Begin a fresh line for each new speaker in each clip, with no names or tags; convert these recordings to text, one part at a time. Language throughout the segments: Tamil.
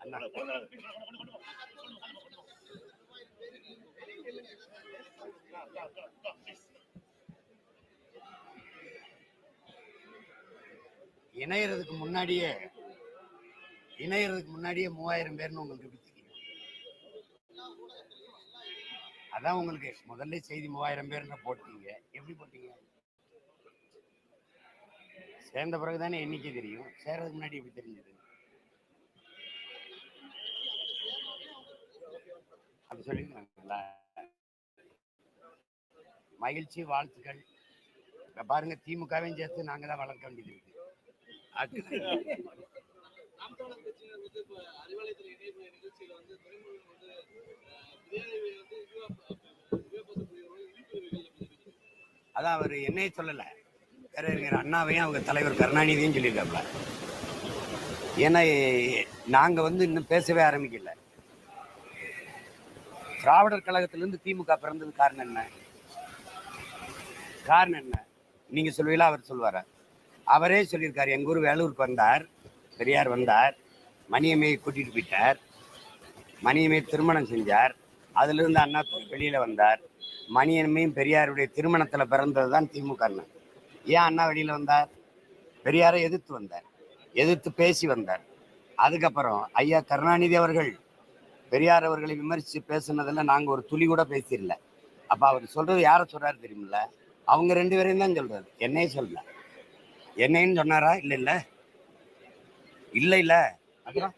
அண்ணா இணையறதுக்கு முன்னாடியே இணையறதுக்கு முன்னாடியே மூவாயிரம் பேர்னு உங்களுக்கு எப்படி தெரியும் அதான் உங்களுக்கு முதல்ல செய்தி மூவாயிரம் பேர்னு போட்டீங்க. எப்படி போட்டீங்க? சேர்ந்த பிறகு தானே எண்ணிக்கை தெரியும். சேர்றதுக்கு முன்னாடி எப்படி தெரிஞ்சது? அது மகிழ்ச்சி வாழ்த்துக்கள். இப்ப பாருங்க திமுகவையும் சேர்த்து நாங்க தான் வளர்க்க வேண்டியது இருக்கு. அதான் அவர் என்னைய சொல்லல. பேரறிஞர் அண்ணாவையும் அவங்க தலைவர் கருணாநிதியும் சொல்லியிருக்காப்ல ஏன்னா நாங்கள் நாங்க வந்து இன்னும் பேசவே ஆரம்பிக்கல. திராவிடர் கழகத்திலிருந்து திமுக பிறந்தது காரணம் என்ன? காரணம் என்ன? நீங்க சொல்வீங்களா? அவர் சொல்வாரா? அவரே சொல்லியிருக்காரு. எங்க ஊர் வேலூருக்கு வந்தார். பெரியார் வந்தார். மணியம்மையை கூட்டிட்டு போயிட்டார். மணியம்மை திருமணம் செஞ்சார். அதுலேருந்து அண்ணா வெளியில வந்தார். மணியம்மையும் பெரியாருடைய திருமணத்தில் பிறந்தது தான் திமுக அண்ணன். ஏன் அண்ணா வெளியில வந்தார்? பெரியாரை எதிர்த்து வந்தார். எதிர்த்து பேசி வந்தார். அதுக்கப்புறம் ஐயா கருணாநிதி அவர்கள் பெரியார் அவர்களை விமர்சித்து பேசுனதுல நாங்க ஒரு துளி கூட பேசிடல. அப்போ அவர் சொல்றது யாரை சொல்றாரு தெரியுமில்ல? அவங்க ரெண்டு பேரையும் தான் சொல்றாரு. என்னையும் சொல்லல. என்னையும் சொன்னாரா? இல்ல இல்ல. இல்ல இல்ல. அப்புறம்?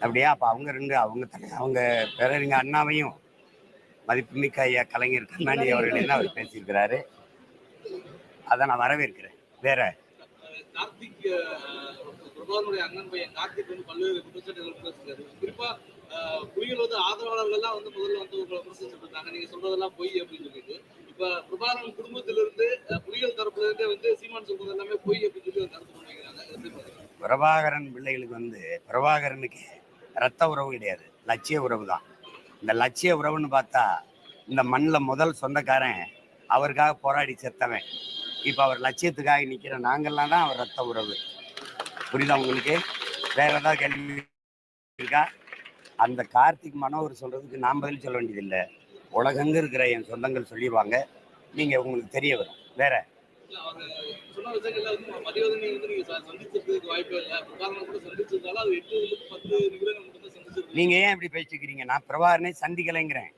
அப்படியா? அப்ப அவங்க ரெண்டு அவங்க தலை அவங்க பேரறிஞ அண்ணாவையும் மதிப்புமிக்க ஐயா கலைஞர் கண்ணாடி அவர்களையும் தான் அவர் பேசியிருக்கிறாரு. அதை நான் வரவேற்கிறேன். வேற?
அஹ், அண்ணன் பையன் கார்த்திக் வந்து பல்வேறு குற்றச்சாட்டுகள் பேசுறாரு குறிப்பா புலிகள் வந்து ஆதரவாளர்கள்லாம் வந்து முதல்ல வந்து உங்களை விமர்சிச்சுட்டு இருந்தாங்க நீங்க சொல்றதெல்லாம் பொய் அப்படின்னு சொல்லிட்டு. இப்ப பிரபாகரன் குடும்பத்திலிருந்து புலிகள் தரப்புல இருந்தே வந்து சீமான் சொல்றது எல்லாமே பொய் அப்படின்னு சொல்லி கருத்து முன்வைக்கிறாங்க.
பிரபாகரன் பிள்ளைகளுக்கு வந்து பிரபாகரனுக்கு ரத்த உறவு கிடையாது. லட்சிய உறவு தான். இந்த லட்சிய உறவுன்னு பார்த்தா இந்த மண்ணில் முதல் சொந்தக்காரன் அவருக்காக போராடி செத்தவன். இப்போ அவர் லட்சியத்துக்காக நிற்கிற நாங்கள்லாம் தான் அவர் ரத்த உறவு. புரியுதா உங்களுக்கு? வேற ஏதாவது கேள்வி இருக்கா? அந்த கார்த்திக் மனோகர் சொல்றதுக்கு நான் பதில் சொல்ல வேண்டியதில்லை. உலகங்க இருக்கிற என் சொந்தங்கள் சொல்லிடுவாங்க நீங்கள் உங்களுக்கு தெரிய வரும். வேற?
நீங்க
நீங்க ஏன் இப்படி பேசிக்கிறீங்க? நான் பிரபாகரனை சந்திக்கலைங்கிறேன்.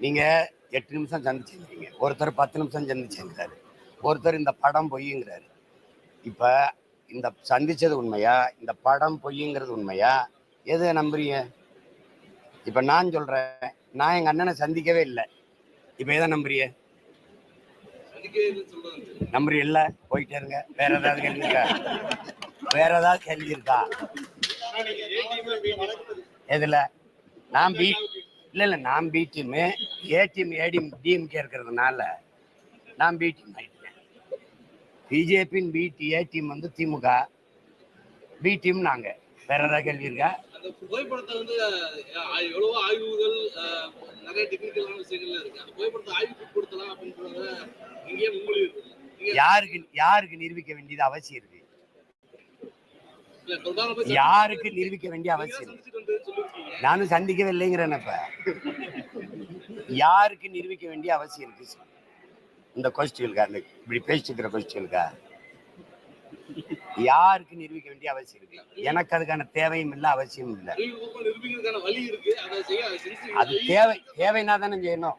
நீங்க எட்டு நிமிஷம் சந்திச்சிருக்கீங்க ஒருத்தர் பத்து நிமிஷம் சந்திச்சுங்கிறாரு ஒருத்தர் இந்த படம் பொய்யுங்கிறாரு. இப்ப இந்த சந்திச்சது உண்மையா? இந்த படம் பொய்யுங்கிறது உண்மையா? எதை நம்புறீங்க? இப்ப நான் சொல்றேன். நான் எங்க அண்ணனை சந்திக்கவே இல்லை. இப்ப எதை நம்புறிய நம்புறி இல்ல? போயிட்டே இருங்க. வேற ஏதாவது கேள்வி இருக்கா? வேற ஏதாவது கேள்வி இருக்கா? எதுல? நான் பி இல்ல இல்ல நான் B team A team DMK இருக்கிறதுனால நான் பி டீம் பிஜேபியின் பி டி ஏ டீம் வந்து திமுக. பி டீம் நாங்க. வேற ஏதாவது கேள்வி இருக்கா?
அந்த புகைப்படத்தை வந்து எவ்வளவோ ஆய்வுகள் நிறைய டெக்னிக்கலான விஷயங்கள்லாம் இருக்கு. அந்த புகைப்படத்தை ஆய்வுக்கு கொடுத்தலாம் அப்படின்றத இங்கேயே முன்மொழி இருக்கு. நீங்க
யாருக்கு யாருக்கு நிரூபிக்க வேண்டியது அவசியம் இருக்கு? யாருக்கு நிரூபிக்க வேண்டிய அவசியம் நானும் சந்திக்கவே இல்லைங்கிறேன் இப்ப யாருக்கு நிரூபிக்க வேண்டிய அவசியம் இருக்கு? இந்த கொஸ்டினுக்கா இந்த இப்படி பேசிட்டு இருக்கிற யாருக்கு நிரூபிக்க வேண்டிய அவசியம் இருக்கு? எனக்கு அதுக்கான தேவையும் இல்லை அவசியமும் இல்லை.
அது
தேவை தேவைன்னா தானே செய்யணும்.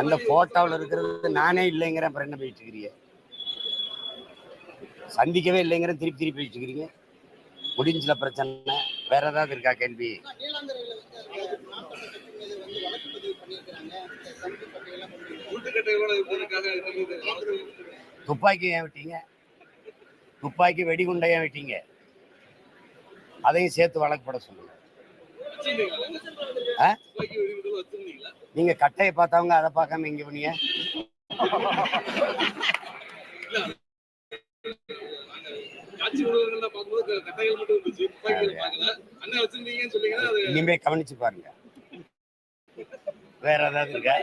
அந்த போட்டோவில் இருக்கிறது நானே இல்லைங்கிறேன் அப்புறம் என்ன போயிட்டு இருக்கிறீங்க? சந்திக்கவே இல்லைங்கிற திருப்பி திருப்பி போயிட்டு இருக்கிறீங்க? முடிஞ்சல பிரச்சனை. வேற ஏதாவது இருக்கா கேள்வி? துப்பாக்கி ஏன் விட்டீங்க? துப்பாக்கி வெடிகுண்டை ஏன் விட்டீங்க? அதையும் சேர்த்து வழக்கு போட சொல்லுங்க. நீங்க கட்டையை பார்த்தவங்க அதை பார்க்காம இங்க பண்ணீங்க இனிமே கவனிச்சு பாருங்க. வேற ஏதாவது இருக்கா?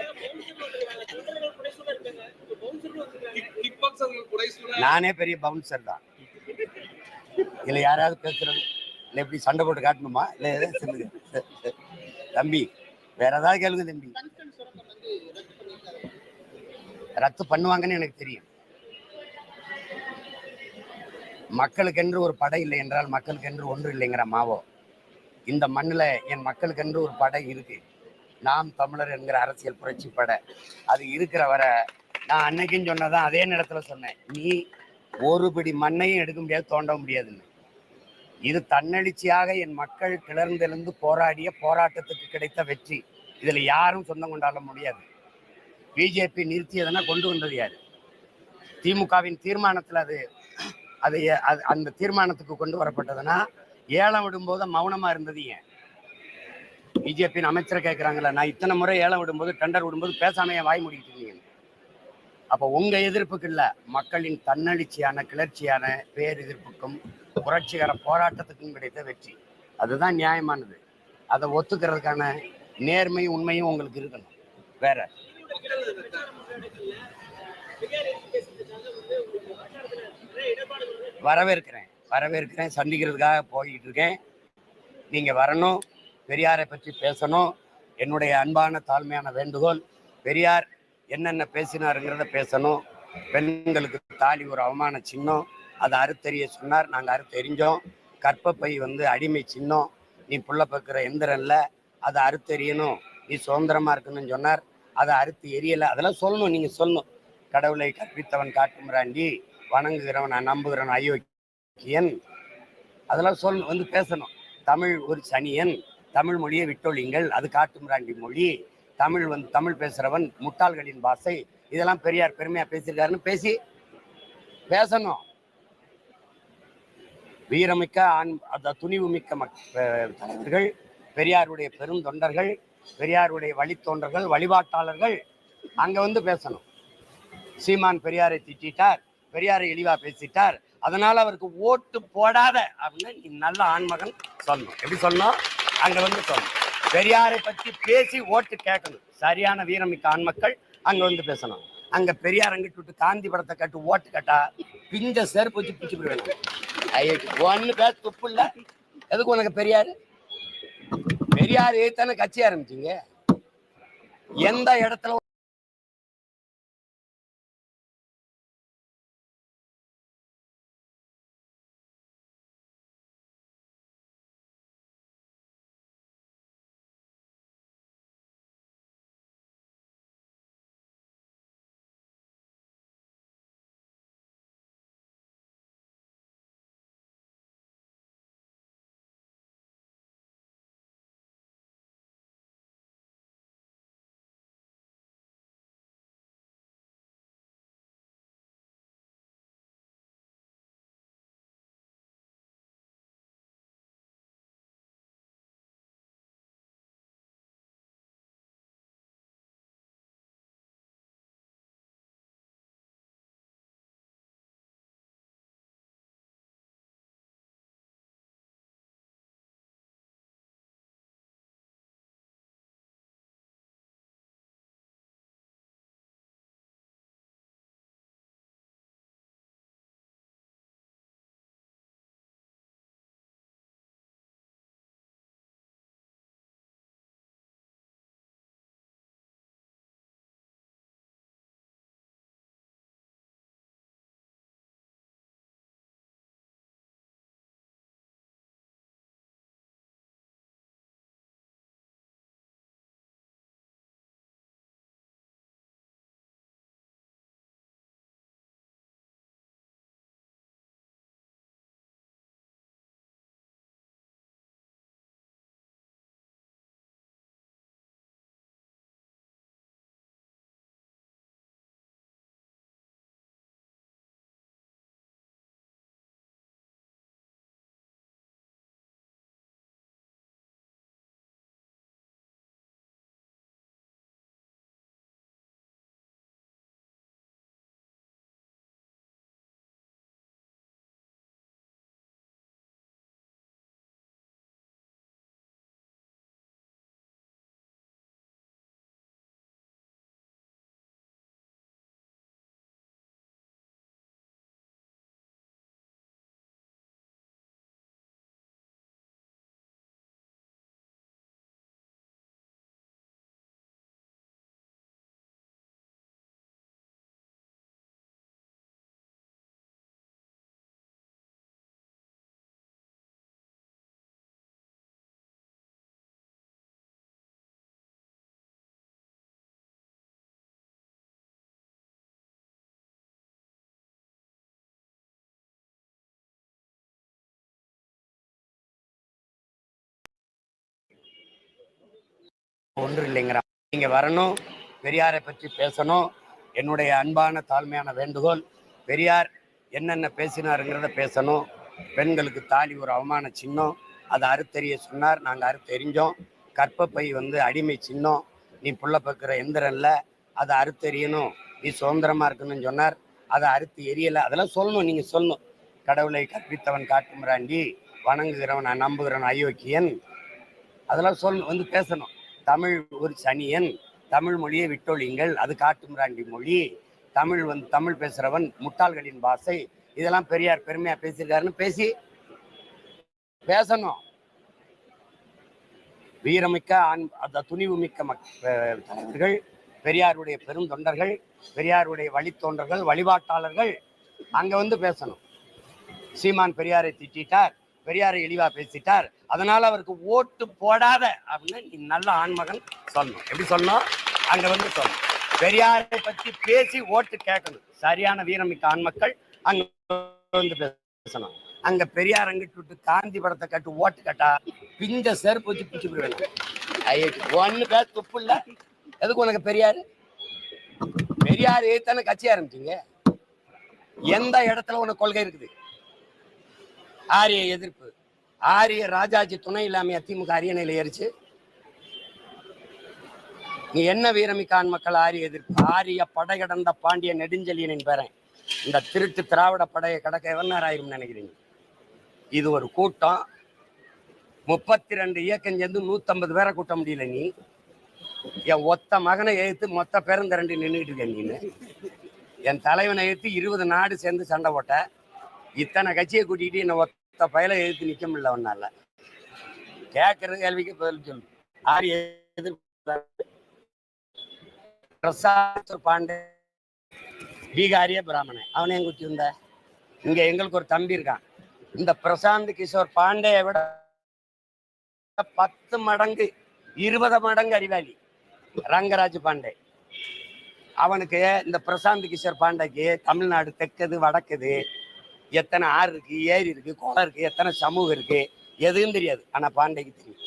நானே பெரிய பவுன்சர் தான். இல்லை யாராவது பேசுறது? இல்லை எப்படி சண்டை போட்டு காட்டணுமா? இல்லை எதாவது சொல்லுங்க? தம்பி வேற ஏதாவது கேளுங்க தம்பி. ரத்து பண்ணுவாங்கன்னு எனக்கு தெரியும். மக்களுக்கென்று ஒரு படை இல்லை என்றால் மக்களுக்கென்று ஒன்று இல்லைங்கிற மாவோ? இந்த மண்ணில் என் மக்களுக்கென்று ஒரு படை இருக்கு. நாம் தமிழர் என்கிற அரசியல் புரட்சி பட அது இருக்கிற வரை நான் அன்னைக்கும் சொன்னதான் அதே நேரத்துல சொன்னேன். நீ ஒரு பிடி மண்ணையும் எடுக்க முடியாது தோண்ட முடியாதுன்னு. இது தன்னெழுச்சியாக என் மக்கள் கிளர்ந்தெழுந்து போராடிய போராட்டத்துக்கு கிடைத்த வெற்றி. இதுல யாரும் சொந்தம் கொண்டாட முடியாது. பிஜேபி நிறுத்தியதுன்னா கொண்டு வந்தது யாரு? திமுகவின் தீர்மானத்தில் அது அது அது அந்த தீர்மானத்துக்கு கொண்டு வரப்பட்டதுன்னா ஏலம் விடும்போது மௌனமாக இருந்தது ஏன்? பிஜேபியின் அமைச்சர் கேட்குறாங்களா நான் இத்தனை முறை ஏலம் விடும்போது டெண்டர் விடும்போது பேசாமையே வாய் முடிக்கிட்டு இருக்கீங்க அப்போ உங்கள் எதிர்ப்புக்கு இல்லை மக்களின் தன்னெழுச்சியான கிளர்ச்சியான பேரெதிர்ப்புக்கும் புரட்சிகர போராட்டத்துக்கும் கிடைத்த வெற்றி. அதுதான் நியாயமானது. அதை ஒத்துக்கிறதுக்கான நேர்மையும் உண்மையும் உங்களுக்கு இருக்கணும். வேற. வரவேற்கிறேன். வரவேற்கிறேன். சந்திக்கிறதுக்காக போய்கிட்டு இருக்கேன். நீங்க வரணும். பெரியாரை பற்றி பேசணும். என்னுடைய அன்பான தாழ்மையான வேண்டுகோள் பெரியார் என்னென்ன பேசினாருங்கிறத பேசணும். பெண்களுக்கு தாலி ஒரு அவமான சின்னம். அதை அறுத்தறிய சொன்னார். நாங்கள் அறுத்தெறிஞ்சோம். கற்பப்பை வந்து அடிமை சின்னம். நீ புள்ள பக்கிற இல்லை. அதை அறுத்தெறியணும். நீ சுதந்திரமாக இருக்கணும்னு சொன்னார். அதை அறுத்து எரியலை. அதெல்லாம் சொல்லணும். நீங்கள் சொல்லணும். கடவுளை கற்பித்தவன் காட்டுமிராண்டி வணங்குகிறவன் நான் நம்புகிறவன் அயோக்கியன் அதெல்லாம் சொல்லணும். வந்து பேசணும். தமிழ் ஒரு சனியன். தமிழ் மொழியை விட்டொழிங்கள் அது காட்டுமிராண்டி மொழி. தமிழ் வந்து தமிழ் பேசுகிறவன் முட்டாள்களின் பாஷை இதெல்லாம் பெரியார் பெருமையாக பேசியிருக்காருன்னு பேசி பேசணும். வீரமிக்க ஆண் அந்த துணிவு மிக்க மக் தலைவர்கள் பெரியாருடைய பெரும் தொண்டர்கள் பெரியாருடைய வழித்தோன்றர்கள் வழிபாட்டாளர்கள் அங்கே வந்து பேசணும். சீமான் பெரியாரை திட்டார் பெரியாரை இழிவாக பேசிட்டார் அதனால அவருக்கு ஓட்டு போடாத அப்படின்னு நீ நல்ல ஆண்மகன் சொல்லணும். எப்படி சொல்லணும்? அங்க வந்து சொல்லணும். பெரியாரை பத்தி பேசி ஓட்டு கேட்கணும். சரியான வீரமிக்க ஆண்மக்கள் அங்க வந்து பேசணும். அங்க பெரியார் அங்கிட்டு விட்டு காந்தி படத்தை கட்டு ஓட்டு கட்டா பிஞ்ச செருப்பு வச்சு பிச்சு ஒன்னு பேச துப்பு இல்ல. எதுக்கு உனக்கு பெரியார்? பெரியார் தானே கட்சி ஆரம்பிச்சீங்க. எந்த இடத்துல ஒன்று இல்லைங்கிறான் நீங்கள் வரணும். பெரியாரை பற்றி பேசணும். என்னுடைய அன்பான தாழ்மையான வேண்டுகோள் பெரியார் என்னென்ன பேசினாருங்கிறத பேசணும். பெண்களுக்கு தாலி ஒரு அவமான சின்னம். அதை அறுத்தெறிய சொன்னார். நாங்கள் அறுத்தெறிஞ்சோம். கற்பப்பை வந்து அடிமை சின்னம். நீ புள்ள பக்கிற எந்திரம் இல்லை அதை அறுத்தெறியணும். நீ சுதந்திரமாக இருக்கணும்னு சொன்னார். அதை அறுத்து எரியலை. அதெல்லாம் சொல்லணும். நீங்கள் சொல்லணும். கடவுளை கற்பித்தவன் காட்டுமிராண்டி வணங்குகிறவன் நான் நம்புகிறவன் அயோக்கியன் அதெல்லாம் சொல்லணும். வந்து பேசணும். தமிழ் ஒரு சனியன். தமிழ் மொழியை விட்டொழிங்கள் அது காட்டுமிராண்டி மொழி. தமிழ் வந்து தமிழ் பேசுறவன் முட்டாள்களின் பாஷை இதெல்லாம் பெரியார் பெருமையா பேசியிருக்காருன்னு பேசி பேசணும். வீரமிக்க ஆண் அந்த துணிவு மிக்க மக் தலைவர்கள் பெரியாருடைய பெரும் தொண்டர்கள் பெரியாருடைய வழித்தோன்றர்கள் வழிபாட்டாளர்கள் அங்க வந்து பேசணும். சீமான் பெரியாரை திட்டார் பெரியாரை இழிவா பேசிட்டார். அதனால அவருக்கு ஓட்டு போடாத அப்படின்னு நீ நல்ல ஆண்மகன் சொல்லணும். எப்படி சொல்லணும்? அங்க வந்து சொல்லணும். பெரியாரை பத்தி பேசி ஓட்டு கேட்கணும். சரியான வீரமிக்க ஆண்மக்கள் அங்க வந்து பேசணும். அங்க பெரியார் அங்கிட்டு விட்டு காந்தி படத்தை கட்டு ஓட்டு கட்டா பிஞ்ச செருப்பு வச்சு பிடிச்சு போயிடுவேன் ஒன்னு பேச துப்பு இல்ல. எதுக்கு உனக்கு பெரியாரு? பெரியார் தானே கட்சி ஆரம்பிச்சீங்க. எந்த இடத்துல உனக்கு கொள்கை இருக்குது? ஆரிய எதிர்ப்பு. ஆரிய ராஜாஜி துணை இல்லாமையா திமுக அரியணையில் ஏறிச்சு. நீ என்ன வீரமிக்கான் மக்கள் ஆரிய எதிர்ப்பு? ஆரிய படை கடந்த பாண்டிய நெடுஞ்செழியனின் பேரன். இந்த திருட்டு திராவிட படையை கடக்க எவனார் ஆயிரும் நினைக்கிறீங்க? இது ஒரு கூட்டம். முப்பத்தி ரெண்டு இயக்கம் சேர்ந்து நூத்தம்பது பேரை கூட்ட முடியல நீ. என் ஒத்த மகனை எழுத்து மொத்த பேரும் திரண்டு நின்றுட்டு இருக்க நீ என் தலைவனை எழுத்து இருபது நாடு சேர்ந்து சண்டை போட்ட. இத்தனை கட்சியை கூட்டிகிட்டு என்னை ஒத்த பயலை எழுத்து நிற்க முடியல ஒன்னால கேட்கறது கேள்விக்கு பதில் சொல்லு. ஆறு எதிர்ப்பு? பாண்டே. பீகாரிய பிராமணன். அவனே எங்க குத்தி வந்த? இங்க எங்களுக்கு ஒரு தம்பி இருக்கான். இந்த பிரசாந்த் கிஷோர் பாண்டேயை விட பத்து மடங்கு இருபது மடங்கு அறிவாளி. ரங்கராஜ் பாண்டே. அவனுக்கு இந்த பிரசாந்த் கிஷோர் பாண்டேக்கு தமிழ்நாடு தெற்குது வடக்குது எத்தனை ஆறு இருக்கு ஏரி இருக்கு குளம் இருக்கு எத்தனை சமூகம் இருக்கு எதுவும் தெரியாது. ஆனா பாண்டைக்கு தெரியும்.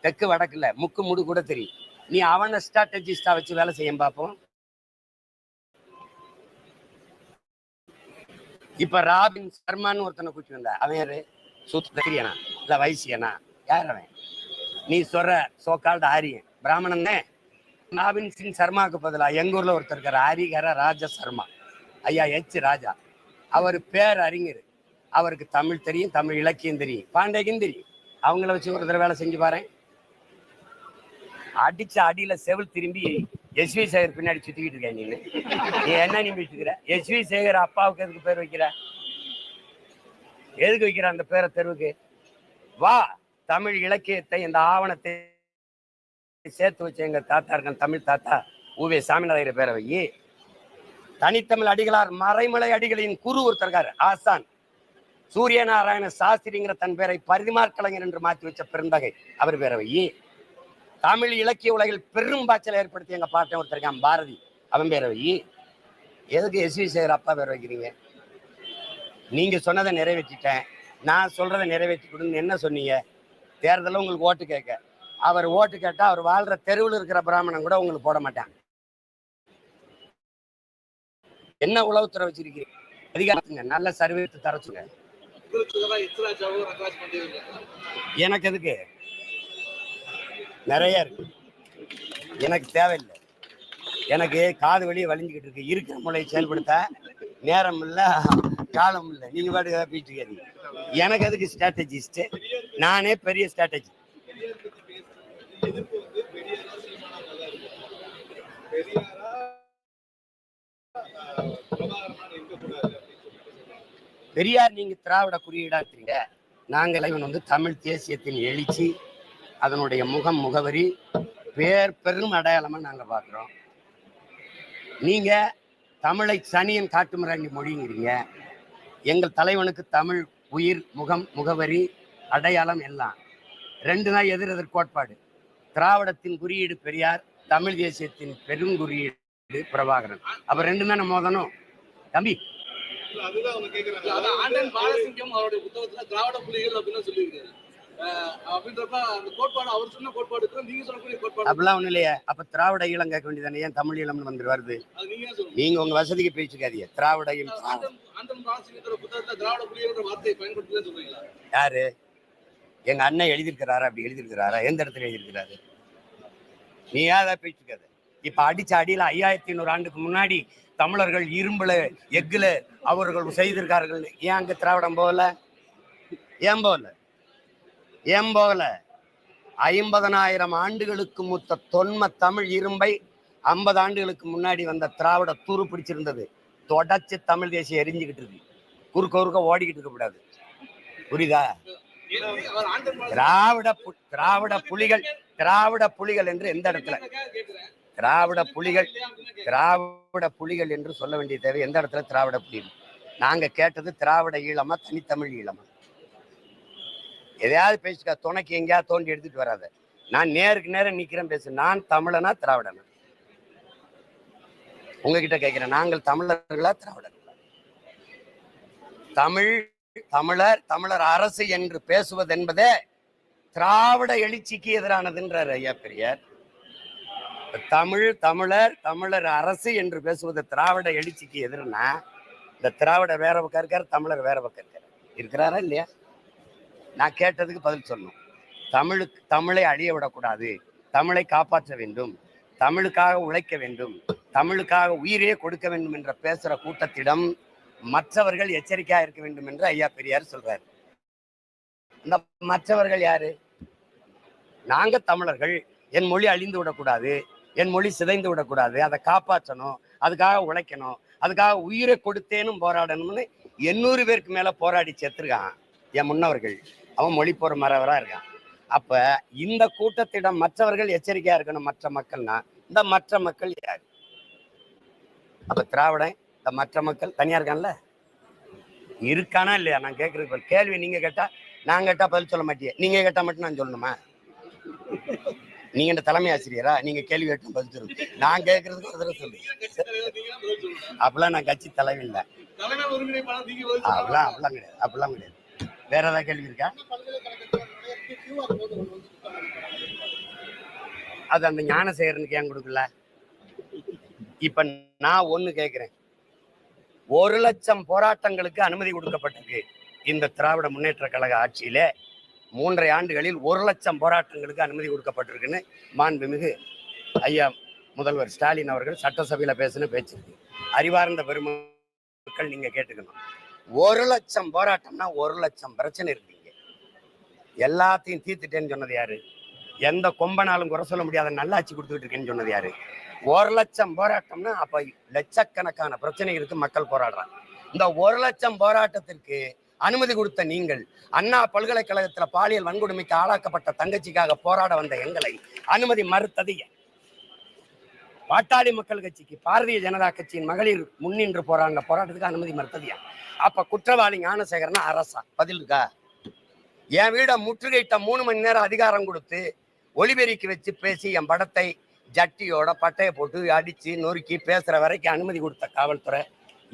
தெற்கு வடக்குல முக்கு முடு கூட தெரியும். நீ அவனை ஸ்ட்ராட்டஜிஸ்டா வச்சு வேலை செய்ய பார்ப்போம் இப்ப ராபின் சர்மான்னு ஒருத்தனை கூட்டி வந்த அவன் யாரு? சுத்தியனா இல்ல வைசியனா? யார் அவன்? நீ சொல்ற சோகால்டு ஆரியன். பிராமணன் தான். ராபின் சிங் சர்மாவுக்கு பதிலா எங்க ஊர்ல ஒருத்தர் இருக்காரு ஹரிகர ராஜ சர்மா. ஐயா எச் ராஜா. அவர் பேர் அறிஞர். அவருக்கு தமிழ் தெரியும் தமிழ் இலக்கியம் தெரியும். பாண்டேக்கும் தெரியும். அவங்கள வச்சு ஒரு தடவை வேலை செஞ்சு பாரு அடிச்ச அடியில செவில் திரும்பி எஸ்வி சேகர் பின்னாடி சுத்திக்கிட்டு இருக்க நீங்க நீ என்ன நிமிட்டு இருக்கிற எஸ்வி சேகர் அப்பாவுக்கு எதுக்கு பேர் வைக்கிற? எதுக்கு வைக்கிற அந்த பேரை தெருவுக்கு? வா தமிழ் இலக்கியத்தை இந்த ஆவணத்தை சேர்த்து வச்ச எங்க தாத்தா இருக்கான் தமிழ் தாத்தா ஊவே சாமிநாதையர் பேரை வை. தனித்தமிழ் அடிகளார் மறைமலை அடிகளின் குரு ஒருத்தர் ஆசான். சூரிய நாராயண சாஸ்திரிங்கிற தன் பேரை பரிதிமார் கலைஞர் என்று மாற்றி வச்ச பெருந்தகை. அவர் பேரவை தமிழ் இலக்கிய உலகில் பெரும் பாய்ச்சலை ஏற்படுத்தி எங்க பாட்டன் ஒருத்தருக்கான் பாரதி. அவன் பேரவை எதுக்கு எதுக்கு எஸ்வி சேகர் அப்பா பேர் வைக்கிறீங்க? நீங்க சொன்னதை நிறைவேற்றிட்டேன். நான் சொல்றதை நிறைவேற்றி கொடுங்க என்ன சொன்னீங்க? தேர்தலில் உங்களுக்கு ஓட்டு கேட்க. அவர் ஓட்டு கேட்டால் அவர் வாழ்ற தெருவில் இருக்கிற பிராமணன் கூட உங்களுக்கு போட மாட்டாங்க என்ன உளவுத்துறை வச்சிருக்கீங்க? அதிகாரத்துங்க நல்ல சர்வீஸ் தரச்சுங்க. எனக்கு எதுக்கு? நிறைய இருக்கு. எனக்கு தேவையில்லை. எனக்கு காது வழியை வலிஞ்சுக்கிட்டு இருக்கு. இருக்கிற மூளையை செயல்படுத்த நேரம் இல்லை காலம் இல்லை. நீங்க பாட்டு ஏதாவது பேசிட்டு எனக்கு எதுக்கு ஸ்ட்ராட்டஜிஸ்ட் நானே பெரிய ஸ்ட்ராட்டஜி பெரியார் பெரியார் நீங்க திராவிட குறியீடாக்குறீங்க நாங்கள் இவன் வந்து தமிழ் தேசியத்தின் எழுச்சி அதனுடைய முகம் முகவரி பேர் பெரும் அடையாளமா நாங்க பார்க்குறோம். நீங்க தமிழை சனியன் காட்டுமிராண்டி மொழிங்கிறீங்க. எங்கள் தலைவனுக்கு தமிழ் உயிர் முகம் முகவரி அடையாளம் எல்லாம். ரெண்டு தான் எதிர் எதிர் கோட்பாடு. திராவிடத்தின் குறியீடு பெரியார் தமிழ் தேசியத்தின் பெருங்குறியீடு பிரபாகரன். அப்ப ரெண்டு தானே மோதனும் தம்பி
அதான் ஆண்டன் பாலசிங்கம் அவருடைய புத்தகத்துல திராவிட புலிகள் அப்படின்னு சொல்லியிருக்காரு. அப்படின்றப்ப அந்த கோட்பாடு அவர் சொன்ன கோட்பாடுக்கும் நீங்க சொல்லக்கூடிய கோட்பாடு.
அப்படிலாம் ஒண்ணும் இல்லையே. அப்ப திராவிட ஈழம் கேட்க வேண்டியதானே? ஏன் தமிழ் ஈழம்னு வந்து வருது?
அது நீங்க
உங்க வசதிக்கு பேசிக்காதீங்க திராவிட ஈழம்
ஆண்டம் ராசிங்கத்தோட புத்தகத்துல திராவிட வார்த்தையை பயன்படுத்தலன்னு சொல்றீங்களா?
யாரு? எங்க அண்ணன் எழுதியிருக்கிறாரா? அப்படி எழுதியிருக்கிறாரா? எந்த இடத்துல எழுதியிருக்கிறாரு? நீ ஏதா பேச்சுக்காத? இப்ப அடிச்ச அடியில ஐயாயிரத்தி ஐநூறு ஆண்டுக்கு முன்னாடி தமிழர்கள் இரும்புல எக்குல அவர்கள் செய்திருக்கார்கள். ஏன் அங்கே திராவிடம் போகல? ஏன் போகல? ஏன் போகல? ஐம்பதனாயிரம் ஆண்டுகளுக்கு மூத்த தொன்ம தமிழ் இரும்பை ஐம்பது ஆண்டுகளுக்கு முன்னாடி வந்த திராவிட துரு பிடிச்சிருந்தது. தொடச்சு தமிழ் தேசியம் எரிஞ்சுக்கிட்டு இருக்கு. குறுக்க குறுக்க ஓடிக்கிட்டு இருக்க கூடாது. புரியுதா? திராவிட பு- திராவிட புலிகள் திராவிட புலிகள் என்று எந்த இடத்துல? திராவிட புலிகள் திராவிட புலிகள் என்று சொல்ல வேண்டிய தேவை எந்த இடத்துல திராவிட புலிகள் நாங்க கேட்டது திராவிட ஈழமா தனித்தமிழ் ஈழமா? எதையாவது பேசிக்க துணைக்கு எங்கேயாவது தோண்டி எடுத்துட்டு வராத. நான் நேருக்கு நேரம் நிக்கிறேன் பேசு. நான் தமிழனா திராவிடனா? உங்ககிட்ட கேட்கிறேன். நாங்கள் தமிழர்களா திராவிடர்களா? தமிழ் தமிழர் தமிழர் அரசு என்று பேசுவது என்பதே திராவிட எழுச்சிக்கு எதிரானதுன்றார் ஐயா பெரியார். தமிழ் தமிழர் தமிழர் அரசு என்று பேசுவது திராவிட எழுச்சிக்கு எதிர்னா இந்த திராவிடர் வேற பக்கம் இருக்கார் தமிழர் வேற பக்கம் இருக்கார். இருக்கிறாரா இல்லையா? நான் கேட்டதுக்கு பதில் சொல்லணும். தமிழுக்கு தமிழை அழிய விடக்கூடாது. தமிழை காப்பாற்ற வேண்டும். தமிழுக்காக உழைக்க வேண்டும். தமிழுக்காக உயிரையே கொடுக்க வேண்டும் என்ற பேசுற கூட்டத்திடம் மற்றவர்கள் எச்சரிக்கையா இருக்க வேண்டும் என்று ஐயா பெரியார் சொல்றார். இந்த மற்றவர்கள் யாரு? நாங்க தமிழர்கள். என் மொழி அழிந்து விடக்கூடாது. என் மொழி சிதைந்து விடக்கூடாது. அதை காப்பாற்றணும். அதுக்காக உழைக்கணும். அதுக்காக உயிரை கொடுத்தேனும் போராடணும்னு எண்ணூறு பேருக்கு மேலே போராடி செத்துருக்கான் என் முன்னவர்கள். அவன் மொழி போற மறவராக இருக்கான். அப்போ இந்த கூட்டத்திடம் மற்றவர்கள் எச்சரிக்கையாக இருக்கணும். மற்ற மக்கள்னா இந்த மற்ற மக்கள் யார்? அப்போ திராவிடன் இந்த மற்ற மக்கள் தனியாக இருக்கான்ல? இருக்கானா இல்லையா? நான் கேட்கறது கேள்வி நீங்கள் கேட்டால் நான் கேட்டால் பதில் சொல்ல மாட்டியே. நீங்கள் கேட்டால் மட்டும் நான் சொல்லணுமா? நீங்க இந்த தலைமை ஆசிரியரா? நீங்க கேள்வி கேட்டு பதில் சொல்லுங்க. நான் கேட்கறதுக்கு சொல்லுங்க
பதில் சொல்லணும்.
அப்பெல்லாம் நான் கட்சி இல்லை
தலைமை பதில்
அப்படிலாம். அப்படிலாம் கிடையாது. அப்படிலாம் கிடையாது. வேற ஏதாவது கேள்வி இருக்கா? அது அந்த ஞானசேகரனுக்கு ஏன் கொடுக்கல? இப்ப நான் ஒண்ணு கேக்குறேன். ஒரு லட்சம் போராட்டங்களுக்கு அனுமதி கொடுக்கப்பட்டிருக்கு இந்த திராவிட முன்னேற்ற கழக ஆட்சியில. மூன்றரை ஆண்டுகளில் ஒரு லட்சம் போராட்டங்களுக்கு அனுமதி கொடுக்கப்பட்டிருக்குன்னு மாண்புமிகு ஐயா முதல்வர் ஸ்டாலின் அவர்கள் சட்டசபையில் பேசின பேச்சு. அறிவார்ந்த பெருமக்கள் நீங்க கேட்டுக்கணும். ஒரு லட்சம் போராட்டம்னா ஒரு லட்சம் பிரச்சனை இருக்குங்க எல்லாத்தையும் தீர்த்துட்டேன்னு சொன்னது யாரு? எந்த கொம்பனாலும் குறை சொல்ல முடியாத நல்லாட்சி கொடுத்துட்டு இருக்கேன்னு சொன்னது யாரு? ஒரு லட்சம் போராட்டம்னா அப்ப லட்சக்கணக்கான பிரச்சனைகளுக்கு மக்கள் போராடுறாங்க. இந்த ஒரு லட்சம் போராட்டத்திற்கு அனுமதி கொடுத்த நீங்கள். அண்ணா பல்கலைக்கழகத்தில் பாலியல் வன்கொடுமைக்கு ஆளாக்கப்பட்ட தங்கச்சிக்காக போராட வந்த எங்களை அனுமதி மறுத்தது பாட்டாளி மக்கள் கட்சிக்கு பாரதிய ஜனதா கட்சியின் மகளிர் முன்னின்று போராடின போராட்டத்துக்கு அனுமதி மறுத்ததியா அப்ப குற்றவாளி ஞானசேகரனா அரசா? பதில் இருக்கா? என் வீட முற்றுகையிட்ட மூணு மணி நேரம் அதிகாரம் கொடுத்து ஒளிபெருக்கி வச்சு பேசி என் படத்தை ஜட்டியோட பட்டையை போட்டு அடிச்சு நொறுக்கி பேசுற வரைக்கும் அனுமதி கொடுத்த காவல்துறை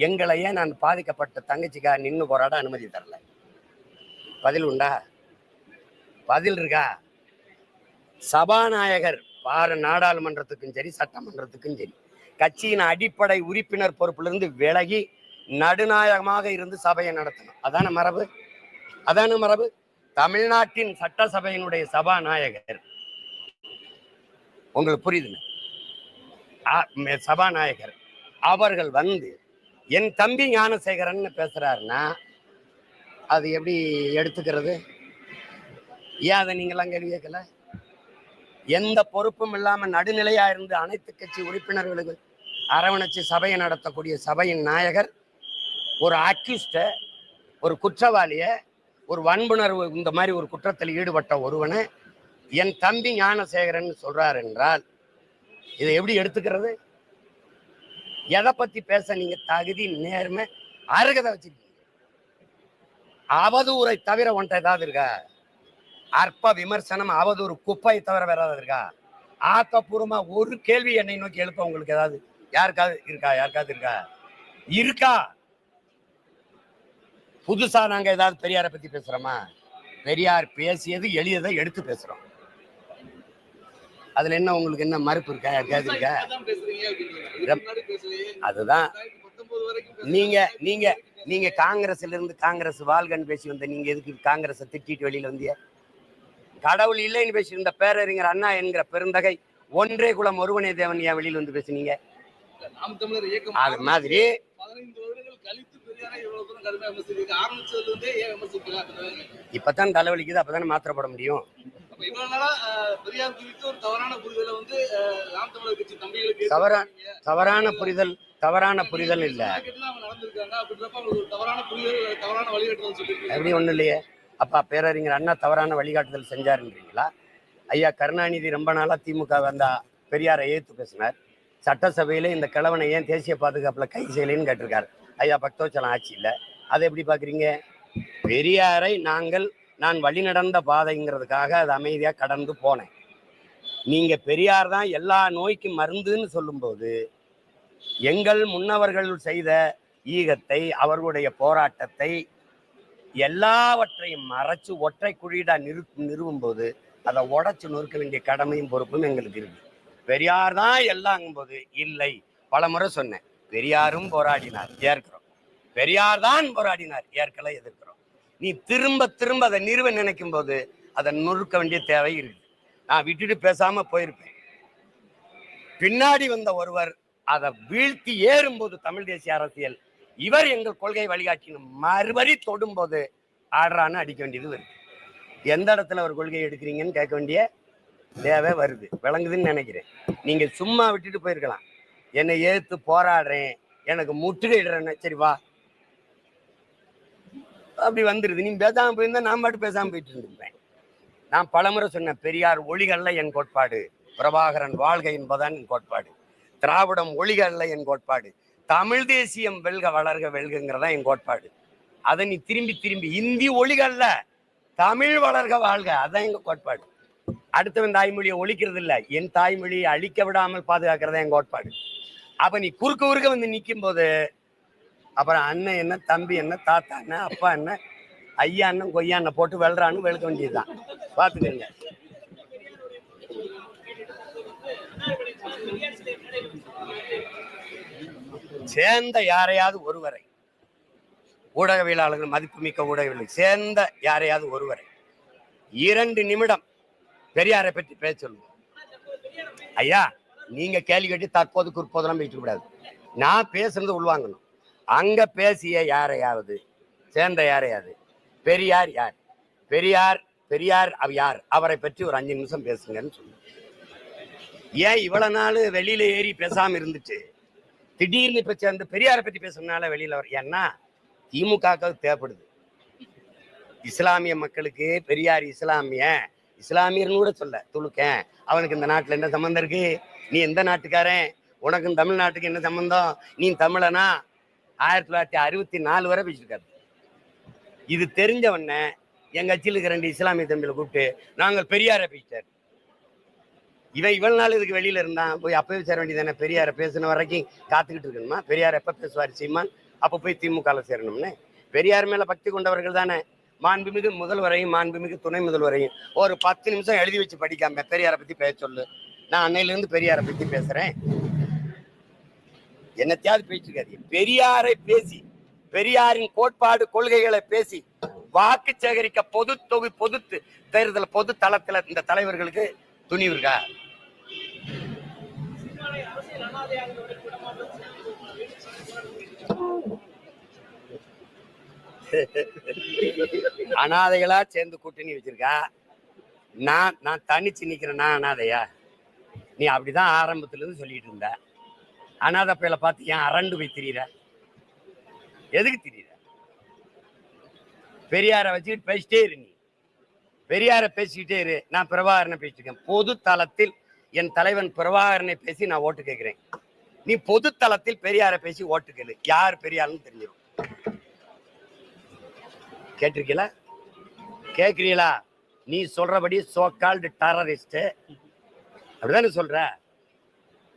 எங்களையே நான் பாதிக்கப்பட்ட தங்கச்சிக்காக நின்று போராட அனுமதி தரல. பதில் உண்டா? பதில் இருக்கா? சபாநாயகர் பார நாடாளுமன்றத்துக்கும் சரி சட்டமன்றத்துக்கும் சரி கட்சியின் அடிப்படை உறுப்பினர் பொறுப்பிலிருந்து விலகி நடுநாயகமாக இருந்து சபையை நடத்தணும். அதான மரபு? அதான மரபு? தமிழ்நாட்டின் சட்டசபையினுடைய சபாநாயகர். உங்களுக்கு புரியுதுங்க ஆ- மே- சபாநாயகர். அவர்கள் வந்து என் தம்பி ஞானசேகரன் பேசுறாருன்னா அது எப்படி எடுத்துக்கிறது? ஏன் அதை நீங்களாம் கேள்வி கேட்கல? எந்த பொறுப்பும் இல்லாம நடுநிலையா இருந்து அனைத்து கட்சி உறுப்பினர்களுக்கு அரவணைச்சு சபையை நடத்தக்கூடிய சபையின் நாயகர் ஒரு அக்யூஸ்ட ஒரு குற்றவாளிய ஒரு வன்புணர்வு இந்த மாதிரி ஒரு குற்றத்தில் ஈடுபட்ட ஒருவனை என் தம்பி ஞானசேகரன் சொல்றார் என்றால் இதை எப்படி எடுத்துக்கிறது? எதை பத்தி பேச நீங்க தகுதி நேர்மை அருகதை வச்சிருக்கீங்க? அவதூரை தவிர ஒன்றை ஏதாவது இருக்கா? அற்ப விமர்சனம் அவதூறு குப்பையை தவிர வேற ஏதாவது இருக்கா? ஆக்கப்பூர்வமா ஒரு கேள்வி என்னை நோக்கி எழுப்ப உங்களுக்கு ஏதாவது யாருக்காவது இருக்கா? யாருக்காவது இருக்கா? இருக்கா? புதுசா நாங்க ஏதாவது பெரியாரை பத்தி பேசுறோமா? பெரியார் பேசியது எளியதை எடுத்து பேசுறோம். அதுல என்ன உங்களுக்கு என்ன மறுப்பு இருக்கா யாருக்காவது இருக்கா. அதுதான்
2019 வரைக்கும் பேசல.
நீங்க நீங்க நீங்க காங்கிரஸ்ல இருந்து காங்கிரஸ் வாழ்கன்னு பேசி வந்த நீங்க எதுக்கு காங்கிரஸை திட்டிட்டு வெளியில வந்தீங்க கடவுள் இல்லைன்னு பேசியிருந்த பேரறிஞர் அண்ணா என்கிற பெருந்தகை ஒன்றே குலம் ஒருவனே தேவன் ஏன் வெளியில வந்து பேசுனீங்க அது மாதிரி
15 வருடங்கள் கழித்து பெரியாரை இவ்வளவு தூரம் கடுமையா விமர்சிக்கிறீங்க. ஆரம்பிச்சதுல இருந்தே ஏன் விமர்சிக்கல? அப்படிதான்
இப்பதான் தலைவலிக்குது அப்பதானே மாத்திரப்பட முடியும்
தவறான புரிதலை.
தவறான புரிதல் தவறான புரிதல் இல்ல. அப்படி ஒண்ணும் இல்லையே. அப்பா பேரறிஞர் அண்ணா தவறான வழிகாட்டுதல் செஞ்சாருன்றீங்களா? ஐயா கருணாநிதி ரொம்ப நாளா திமுக வந்த பெரியாரை ஏத்து பேசினார். சட்டசபையில இந்த கிழவனை ஏன் தேசிய பாதுகாப்புல கை செய்யலைன்னு கேட்டிருக்காரு. ஐயா பக்தோச்சலம் ஆட்சி இல்ல. அதை எப்படி பாக்குறீங்க? பெரியாரை நாங்கள் நான் வழி நடந்த பாதைங்கிறதுக்காக அது அமைதியாக கடந்து போனேன். நீங்கள் பெரியார் தான் எல்லா நோய்க்கும் மருந்துன்னு சொல்லும்போது எங்கள் முன்னவர்கள் செய்த ஈகத்தை அவர்களுடைய போராட்டத்தை எல்லாவற்றையும் மறைச்சு ஒற்றை குழிடா நிறு நிறுவும் போது அதை உடைச்சு நொறுக்க வேண்டிய கடமையும் பொறுப்பும் எங்களுக்கு இருக்கு. பெரியார் தான் எல்லாங்கும்போது இல்லை பல முறை சொன்னேன். பெரியாரும் போராடினார் ஏற்கிறோம். பெரியார் தான் போராடினார் ஏற்கலை எதிர்க்கிறோம். நீ திரும்ப திரும்ப அதை நிறுவ நினைக்கும் போது அதை நொறுக்க வேண்டிய தேவை இருக்கு. நான் விட்டுட்டு பேசாம போயிருப்பேன். பின்னாடி வந்த ஒருவர் அதை வீழ்த்தி ஏறும்போது தமிழ் தேசிய அரசியல் இவர் எங்கள் கொள்கை வழிகாட்டின மறுபடி தொடும்போது ஆடுறான்னு அடிக்க வேண்டியது வருது. எந்த இடத்துல ஒரு கொள்கை எடுக்கிறீங்கன்னு கேட்க வேண்டிய தேவை வருது. விளங்குதுன்னு நினைக்கிறேன். நீங்க சும்மா விட்டுட்டு போயிருக்கலாம். என்னை ஏற்று போராடுறேன். எனக்கு முற்றுகையிடுறேன்னு சரி வா. அப்படி வந்துடுது நீ பேசாம போயிருந்தா நான் பாட்டு பேசாமல் போயிட்டு இருந்திருப்பேன். நான் பலமுறை சொன்ன பெரியார் ஒளிகள்ல என் கோட்பாடு. பிரபாகரன் வாழ்க என்பதான் என் கோட்பாடு. திராவிடம் ஒளிகள்ல என் கோட்பாடு. தமிழ் தேசியம் வெல்க வளர்க வெல்கங்கிறதா என் கோட்பாடு. அதை நீ திரும்பி திரும்பி இந்தி ஒளிகள்ல தமிழ் வளர்க வாழ்க அதான் எங்க கோட்பாடு. அடுத்தவன் தாய்மொழியை ஒழிக்கிறது இல்லை என் தாய்மொழியை அழிக்க விடாமல் பாதுகாக்கிறதா என் கோட்பாடு. அப்ப நீ குறுக்க குறுக்க வந்து நிற்கும் போது அப்புறம் அண்ணன் என்ன தம்பி என்ன தாத்தா என்ன அப்பா என்ன ஐயா அண்ணன் கொய்யா அண்ணன் போட்டு வெல்றான்னு வெளுக்க வேண்டியதுதான். பார்த்துக்கோங்க சேர்ந்த யாரையாவது ஒருவரை ஊடகவியலாளர்கள் மதிப்புமிக்க ஊடகவியல் சேர்ந்த யாரையாவது ஒருவரை இரண்டு நிமிடம் பெரியாரை பற்றி பேச சொல்லுவோம் ஐயா நீங்க கேள்வி கேட்டு தற்போது குற்போதெல்லாம் பேசிட்டு கூடாது நான் பேசுனது உள்வாங்கணும். அங்க பேசிய யாரையாவது? சேர்ந்த யாரையாவது? பெரியார் யார்? பெரியார் பெரியார் அவ யார்? அவரை பற்றி ஒரு அஞ்சு நிமிஷம் பேசுங்கன்னு சொல்லுங்க ஏன் இவ்வளவு நாள் வெளியில ஏறி பேசாம இருந்துச்சு? திடீர்னு இப்ப சேர்ந்து பெரியாரை பத்தி பேசுறதுனால வெளியில வர ஏன்னா திமுக தேவைப்படுது. இஸ்லாமிய மக்களுக்கு பெரியார் இஸ்லாமிய இஸ்லாமியர்னு கூட சொல்ல துளுக்கேன் அவனுக்கு இந்த நாட்டுல என்ன சம்மந்தம் இருக்கு? நீ எந்த நாட்டுக்காரன்? உனக்கும் தமிழ்நாட்டுக்கு என்ன சம்மந்தம் நீ தமிழனா? ஆயிரத்தி தொள்ளாயிரத்தி அறுபத்தி நாலு வரை பேசியிருக்காரு. இது தெரிஞ்சவொடனே எங்கள் கட்சியில் இருக்கிற ரெண்டு இஸ்லாமிய தம்பியில் கூப்பிட்டு நாங்கள் பெரியாரை பேசிட்டார். இவன் இவ்வளவு நாள் இதுக்கு வெளியில இருந்தான் போய் அப்பவே சேர வேண்டியதானே பெரியாரை பேசின வரைக்கும் காத்துக்கிட்டு இருக்கணுமா? பெரியார் எப்ப பேசுவார் சீமான்? அப்ப போய் திமுகல சேரணும்னு. பெரியார் மேல பக்தி கொண்டவர்கள் தானே. மாண்புமிகு முதல்வரையும் மாண்புமிகு துணை முதல்வரையும் ஒரு பத்து நிமிஷம் எழுதி வச்சு படிக்காம பெரியாரை பத்தி பேச சொல்லு. நான் அன்னையிலேருந்து பெரியாரை பத்தி பேசுறேன். என்னத்தையாவது பேசிருக்காரு பெரியாரை பேசி பெரியாரின் கோட்பாடு கொள்கைகளை பேசி வாக்கு சேகரிக்க பொது தொகு பொது தேர்தல் பொது தளத்துல இந்த தலைவர்களுக்கு துணிவு இருக்கா அனாதைகளா சேர்ந்து கூட்டணி வச்சிருக்கா. நான் நான் தனிச்சு நிக்கிறேன்னா அனாதையா? நீ அப்படிதான் ஆரம்பத்துல இருந்து சொல்லிட்டு இருந்த. அனாதை பையில பார்த்து ஏன் அரண்டு போய் திரியிற? எதுக்கு திரியிற? பெரியாரை வச்சுக்கிட்டு பேசிட்டே இரு நீ. பெரியாரை பேசிக்கிட்டே இரு. நான் பிரபாகரனை பேசிருக்கேன் பொது தளத்தில் என் தலைவன் பிரபாகரனை பேசி நான் ஓட்டு கேட்கிறேன். நீ பொது தளத்தில் பெரியாரை பேசி ஓட்டு கேளு. யார் பெரியார்னு தெரிஞ்சிடும் கேட்டிருக்கீங்களா? கேட்கிறீங்களா? நீ சொல்றபடி சோ கால்டு டெரரிஸ்ட் அப்படிதானே சொல்ற?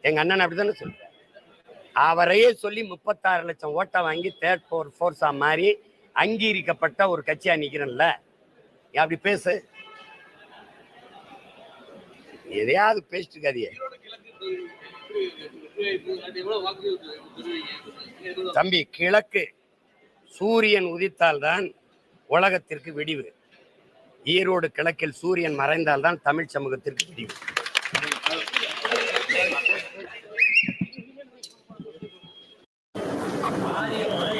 எங்க அண்ணன் அப்படிதானே சொல்ற? அவரையே சொல்லி முப்பத்தாறு லட்சம் ஓட்டை வாங்கி தேர்ட் ஃபோர் ஃபோர்ஸாக மாறி அங்கீகரிக்கப்பட்ட ஒரு கட்சியா நிக்கிறேன்ல. அப்படி பேசு. எதையாவது பேசிட்டு இருக்காதியே தம்பி கிழக்கு சூரியன் உதித்தால்தான் உலகத்திற்கு விடிவு. ஈரோடு கிழக்கில் சூரியன் மறைந்தால்தான் தமிழ் சமூகத்திற்கு விடிவு. Anyone.